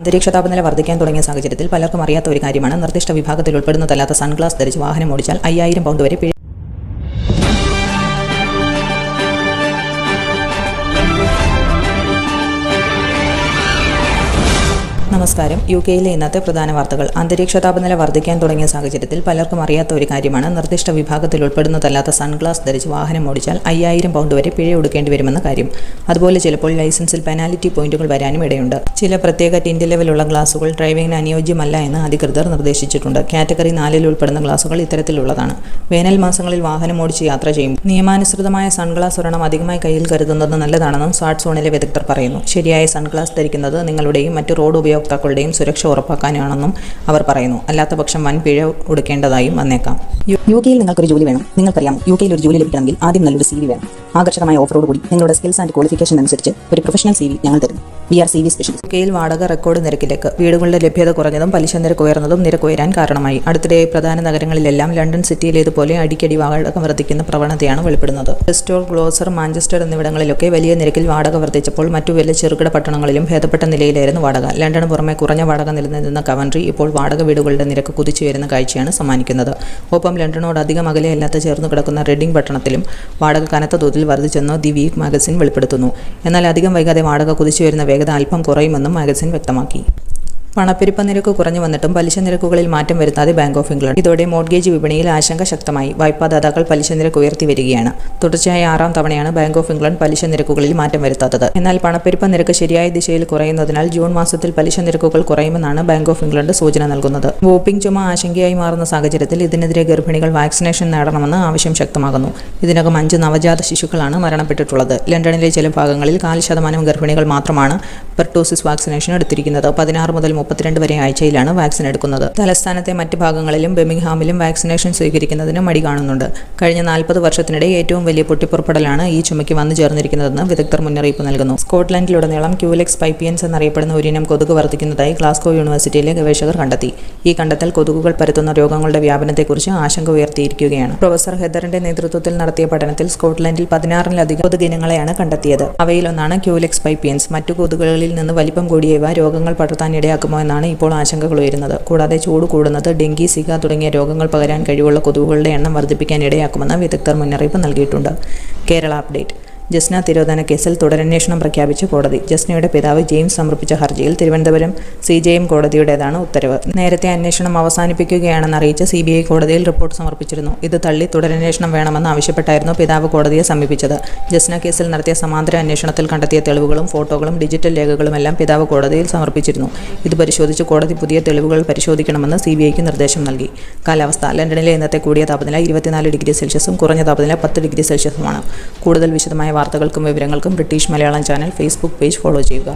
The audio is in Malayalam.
അന്തരീക്ഷ താപനില വർദ്ധിക്കാൻ തുടങ്ങിയ സാഹചര്യത്തിൽ പലർക്കും അറിയാത്ത ഒരു കാര്യമാണ് നിർദ്ദിഷ്ട വിഭാഗത്തിൽ ഉൾപ്പെടുന്നതല്ലാത്ത സൺഗ്ലാസ് ധരിച്ച് വാഹനം ഓടിച്ചാൽ അയ്യായിരം പൗണ്ട് വരെ നമസ്കാരം. യു കെയിലെ ഇന്നത്തെ പ്രധാന വാർത്തകൾ. അന്തരീക്ഷ താപനില വർദ്ധിക്കാൻ തുടങ്ങിയ സാഹചര്യത്തിൽ പലർക്കും അറിയാത്ത ഒരു കാര്യമാണ് നിർദ്ദിഷ്ട വിഭാഗത്തിൽ ഉൾപ്പെടുന്നതല്ലാത്ത സൺഗ്ലാസ് ധരിച്ച് വാഹനം ഓടിച്ചാൽ അയ്യായിരം പൗണ്ട് വരെ പിഴ ഒടുക്കേണ്ടി വരുമെന്ന കാര്യം. അതുപോലെ ചിലപ്പോൾ ലൈസൻസിൽ പെനാലിറ്റി പോയിന്റുകൾ വരാനും ഇടയുണ്ട്. ചില പ്രത്യേക ടിൻഡ് ലെവലുള്ള ഗ്ലാസുകൾ ഡ്രൈവിംഗിന് അനുയോജ്യമല്ല എന്ന് അധികൃതർ നിർദ്ദേശിച്ചിട്ടുണ്ട്. കാറ്റഗറി നാലിൽ ഉൾപ്പെടുന്ന ഗ്ലാസുകൾ ഇത്തരത്തിലുള്ളതാണ്. വേനൽ മാസങ്ങളിൽ വാഹനം ഓടിച്ച് യാത്ര ചെയ്യും. നിയമാനുസൃതമായ സൺഗ്ലാസ് ഒരെണ്ണം അധികമായി കയ്യിൽ കരുതുന്നത് നല്ലതാണെന്നും സ്വാട്ട് സോണിലെ വിദഗ്ധർ പറയുന്നു. ശരിയായ സൺഗ്ലാസ് ധരിക്കുന്നത് നിങ്ങളുടെയും മറ്റു റോഡ് ഉപയോക്താക്കളുടെയും സുരക്ഷ ഉറപ്പാക്കാനാണെന്നും അവർ പറയുന്നു. അല്ലാത്തപക്ഷം വൻ പിഴ ഒടുക്കേണ്ടതായും വന്നേക്കാം. യു- കെയിൽ നിങ്ങൾക്കൊരു ജോലി വേണം. നിങ്ങൾക്കറിയാം യു കെയിൽ ഒരു ജോലി ലഭിക്കണമെങ്കിൽ ആദ്യം നല്ലൊരു സി വി വേണം. ആകർഷകമായ ഓഫറോട് കൂടി നിങ്ങളുടെ സ്കിൽസ് ആൻഡ് ക്വാളിഫിക്കേഷൻ അനുസരിച്ച് ഒരു പ്രൊഫഷണൽ സി വി ഞങ്ങൾ തരും. V R C V specialist കെയിൽ വാടക റെക്കോർഡ് നിരക്കിലേക്ക് വീടുകളുടെ ലഭ്യത കുറഞ്ഞതും പലിശ നിരക്ക് ഉയർന്നതും നിരക്ക് ഉയരാൻ കാരണമായി. അടുത്തിടെ പ്രധാന നഗരങ്ങളിലെല്ലാം ലണ്ടൻ സിറ്റിയിലേതുപോലെ അടിക്കടി വാടക വർദ്ധിക്കുന്ന പ്രവണതയാണ് വെളിപ്പെടുന്നത്. ബ്രിസ്റ്റോൾ ഗ്ലോസർ മാഞ്ചസ്റ്റർ എന്നിവിടങ്ങളിലൊക്കെ വലിയ നിരക്കിൽ വാടക വർദ്ധിച്ചപ്പോൾ മറ്റു വലിയ ചെറുകിട പട്ടണങ്ങളിലും ഭേദപ്പെട്ട നിലയിലായിരുന്നു വാടക. ലണ്ടന് പുറമെ കുറഞ്ഞ വാടക നിലനിന്നിരുന്ന കവൻട്രി ഇപ്പോൾ വാടക വീടുകളുടെ നിരക്ക് കുതിച്ചുയരുന്ന കാഴ്ചയാണ് സമ്മാനിക്കുന്നത്. ഒപ്പം ലണ്ടനോട് അധികം അകലെയല്ലാത്ത ചേർന്ന് കിടക്കുന്ന റെഡിംഗ് പട്ടണത്തിലും വാടക കനത്ത തോതിൽ വർദ്ധിച്ചെന്ന് ദി വീക്ക് മാഗസിൻ വെളിപ്പെടുത്തുന്നു. എന്നാൽ അധികം വൈകാതെ വാടക കുതിച്ചുയരുന്ന വേഗത അല്പം കുറയുമെന്നും മാഗസിൻ വ്യക്തമാക്കി. പണപ്പെരുപ്പ നിരക്ക് കുറഞ്ഞു വന്നിട്ടും പലിശ നിരക്കുകളിൽ മാറ്റം വരുത്താതെ ബാങ്ക് ഓഫ് ഇംഗ്ലണ്ട് ഇതോടെ മോഡ്ഗേജ് വിപണിയിൽ ആശങ്ക ശക്തമായി. വായ്പാദാതാക്കൾ പലിശ നിരക്ക് ഉയർത്തി വരികയാണ്. തുടർച്ചയായ ആറാം തവണയാണ് ബാങ്ക് ഓഫ് ഇംഗ്ലണ്ട് പലിശ നിരക്കുകളിൽ മാറ്റം വരുത്താത്തത്. എന്നാൽ പണപ്പെരുപ്പ നിരക്ക് ശരിയായ ദിശയിൽ കുറയുന്നതിനാൽ ജൂൺ മാസത്തിൽ പലിശ നിരക്കുകൾ കുറയുമെന്നാണ് ബാങ്ക് ഓഫ് ഇംഗ്ലണ്ട് സൂചന നൽകുന്നത്. വോപ്പിംഗ് ചുമ ആശങ്കയായി മാറുന്ന സാഹചര്യത്തിൽ ഇതിനെതിരെ ഗർഭിണികൾ വാക്സിനേഷൻ നേടണമെന്ന് ആവശ്യം ശക്തമാകുന്നു. ഇതിനകം അഞ്ച് നവജാത ശിശുക്കളാണ് മരണപ്പെട്ടിട്ടുള്ളത്. ലണ്ടനിലെ ചില ഭാഗങ്ങളിൽ കാൽ ശതമാനം ഗർഭിണികൾ മാത്രമാണ് പെർട്ടോസിസ് വാക്സിനേഷൻ എടുത്തിരിക്കുന്നത്. പതിനാറ് മുതൽ മുപ്പത്തിരണ്ട് വരെ ആഴ്ചയിലാണ് വാക്സിൻ എടുക്കുന്നത്. തലസ്ഥാനത്തെ മറ്റ് ഭാഗങ്ങളിലും ബെമിംഗ്ഹാമിലും വാക്സിനേഷൻ സ്വീകരിക്കുന്നതിന് മടി കാണുന്നുണ്ട്. കഴിഞ്ഞ നാൽപ്പത് വർഷത്തിനിടെ ഏറ്റവും വലിയ പൊട്ടിപ്പുറപ്പെടലാണ് ഈ ചുമയ്ക്ക് വന്നു ചേർന്നിരിക്കുന്നതെന്ന് വിദഗ്ധർ മുന്നറിയിപ്പ് നൽകുന്നു. സ്കോട്ട്ലൻഡിലുടനീളം ക്യൂലെക്സ് പൈപ്പിയൻസ് എന്നറിയപ്പെടുന്ന ഒരിനം കൊതുക് വർദ്ധിക്കുന്നതായി ഗ്ലാസ്കോ യൂണിവേഴ്സിറ്റിയിലെ ഗവേഷകർ കണ്ടെത്തി. ഈ കണ്ടെത്തൽ കൊതുകുകൾ പരത്തുന്ന രോഗങ്ങളുടെ വ്യാപനത്തെക്കുറിച്ച് ആശങ്ക ഉയർത്തിയിരിക്കുകയാണ്. പ്രൊഫസർ ഹെദറിന്റെ നേതൃത്വത്തിൽ നടത്തിയ പഠനത്തിൽ സ്കോട്ട്ലൻഡിൽ പതിനാറിലധികം കൊതുകിനങ്ങളെയാണ് കണ്ടെത്തിയത്. അവയിലൊന്നാണ് ക്യൂലെക്സ് പൈപ്പിയൻസ്. മറ്റു കൊതുകുകളിൽ നിന്ന് വലിപ്പം കൂടിയവ രോഗങ്ങൾ പടർത്താൻ ഇടയാക്കുമോ എന്നാണ് ഇപ്പോൾ ആശങ്കകൾ ഉയരുന്നത്. കൂടാതെ ചൂട് കൂടുന്നത് ഡെങ്കി സിക തുടങ്ങിയ രോഗങ്ങൾ പകരാൻ കഴിവുള്ള കൊതുകുകളുടെ എണ്ണം വർദ്ധിപ്പിക്കാൻ ഇടയാക്കുമെന്ന് വിദഗ്ധർ മുന്നറിയിപ്പ് നൽകിയിട്ടുണ്ട്. കേരള അപ്ഡേറ്റ്. ജസ്ന തിരോധന കേസിൽ തുടരന്വേഷണം പ്രഖ്യാപിച്ച് കോടതി. ജസ്നയുടെ പിതാവ് ജെയിംസ് സമർപ്പിച്ച ഹർജിയിൽ തിരുവനന്തപുരം സി ജെ എം കോടതിയുടേതാണ് ഉത്തരവ്. നേരത്തെ അന്വേഷണം അവസാനിപ്പിക്കുകയാണെന്ന് അറിയിച്ച് സി ബി ഐ കോടതിയിൽ റിപ്പോർട്ട് സമർപ്പിച്ചിരുന്നു. ഇത് തള്ളി തുടരന്വേഷണം വേണമെന്ന് ആവശ്യപ്പെട്ടായിരുന്നു പിതാവ് കോടതിയെ സമീപിച്ചത്. ജസ്ന കേസിൽ നടത്തിയ സമാന്തര അന്വേഷണത്തിൽ കണ്ടെത്തിയ തെളിവുകളും ഫോട്ടോകളും ഡിജിറ്റൽ രേഖകളുമെല്ലാം പിതാവ് കോടതിയിൽ സമർപ്പിച്ചിരുന്നു. ഇത് പരിശോധിച്ച് കോടതി പുതിയ തെളിവുകൾ പരിശോധിക്കണമെന്ന് സി ബി ഐക്ക് നിർദ്ദേശം നൽകി. കാലാവസ്ഥ ലണ്ടനിലെ ഇന്നത്തെ കൂടിയ താപനില ഇരുപത്തിനാല് ഡിഗ്രി സെൽഷ്യസും കുറഞ്ഞ താപനില പത്ത് ഡിഗ്രി സെൽഷ്യസുമാണ്. കൂടുതൽ വിശദമായ വാർത്തകൾക്കും വിവരങ്ങൾക്കും British Malayalam channel Facebook page follow ചെയ്യുക.